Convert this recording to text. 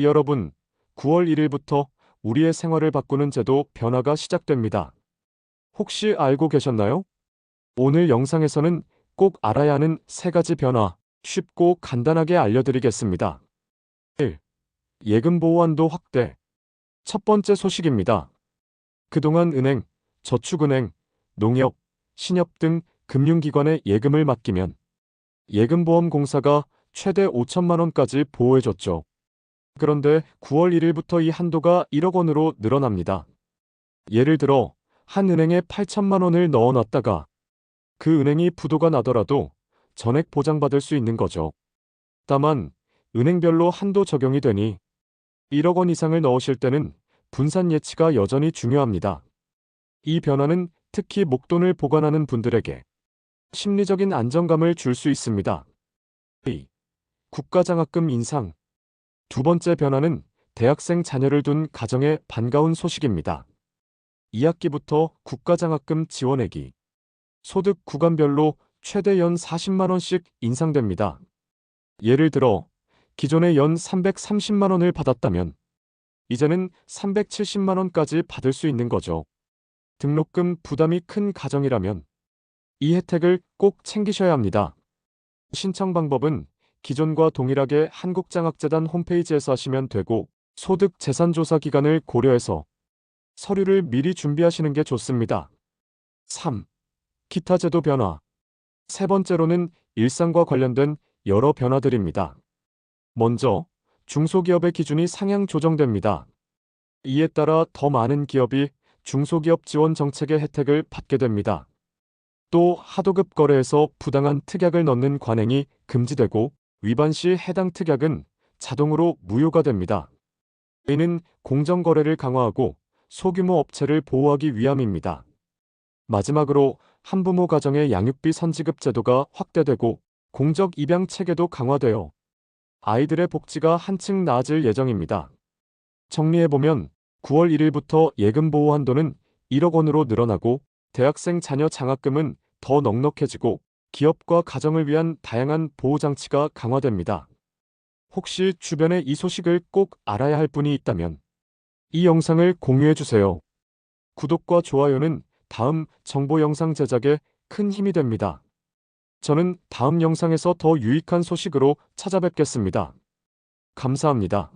여러분, 9월 1일부터 우리의 생활을 바꾸는 제도 변화가 시작됩니다. 혹시 알고 계셨나요? 오늘 영상에서는 꼭 알아야 하는 세 가지 변화, 쉽고 간단하게 알려드리겠습니다. 1. 예금 보호 한도 확대. 첫 번째 소식입니다. 그동안 은행, 저축은행, 농협, 신협 등 금융기관에 예금을 맡기면 예금보험공사가 최대 5천만 원까지 보호해줬죠. 그런데 9월 1일부터 이 한도가 1억 원으로 늘어납니다. 예를 들어 한 은행에 8천만 원을 넣어놨다가 그 은행이 부도가 나더라도 전액 보장받을 수 있는 거죠. 다만 은행별로 한도 적용이 되니 1억 원 이상을 넣으실 때는 분산 예치가 여전히 중요합니다. 이 변화는 특히 목돈을 보관하는 분들에게 심리적인 안정감을 줄 수 있습니다. 2. 국가장학금 인상 두 번째 변화는 대학생 자녀를 둔 가정의 반가운 소식입니다. 2학기부터 국가장학금 지원액이 소득 구간별로 최대 연 40만 원씩 인상됩니다. 예를 들어 기존에 연 330만 원을 받았다면 이제는 370만 원까지 받을 수 있는 거죠. 등록금 부담이 큰 가정이라면 이 혜택을 꼭 챙기셔야 합니다. 신청 방법은 기존과 동일하게 한국장학재단 홈페이지에서 하시면 되고 소득 재산 조사 기간을 고려해서 서류를 미리 준비하시는 게 좋습니다. 3. 기타 제도 변화. 세 번째로는 일상과 관련된 여러 변화들입니다. 먼저 중소기업의 기준이 상향 조정됩니다. 이에 따라 더 많은 기업이 중소기업 지원 정책의 혜택을 받게 됩니다. 또 하도급 거래에서 부당한 특약을 넣는 관행이 금지되고 위반 시 해당 특약은 자동으로 무효가 됩니다. 이는 공정거래를 강화하고 소규모 업체를 보호하기 위함입니다. 마지막으로 한부모 가정의 양육비 선지급 제도가 확대되고 공적 입양 체계도 강화되어 아이들의 복지가 한층 나아질 예정입니다. 정리해보면 9월 1일부터 예금 보호 한도는 1억 원으로 늘어나고 대학생 자녀 장학금은 더 넉넉해지고 기업과 가정을 위한 다양한 보호 장치가 강화됩니다. 혹시 주변에 이 소식을 꼭 알아야 할 분이 있다면 이 영상을 공유해 주세요. 구독과 좋아요는 다음 정보 영상 제작에 큰 힘이 됩니다. 저는 다음 영상에서 더 유익한 소식으로 찾아뵙겠습니다. 감사합니다.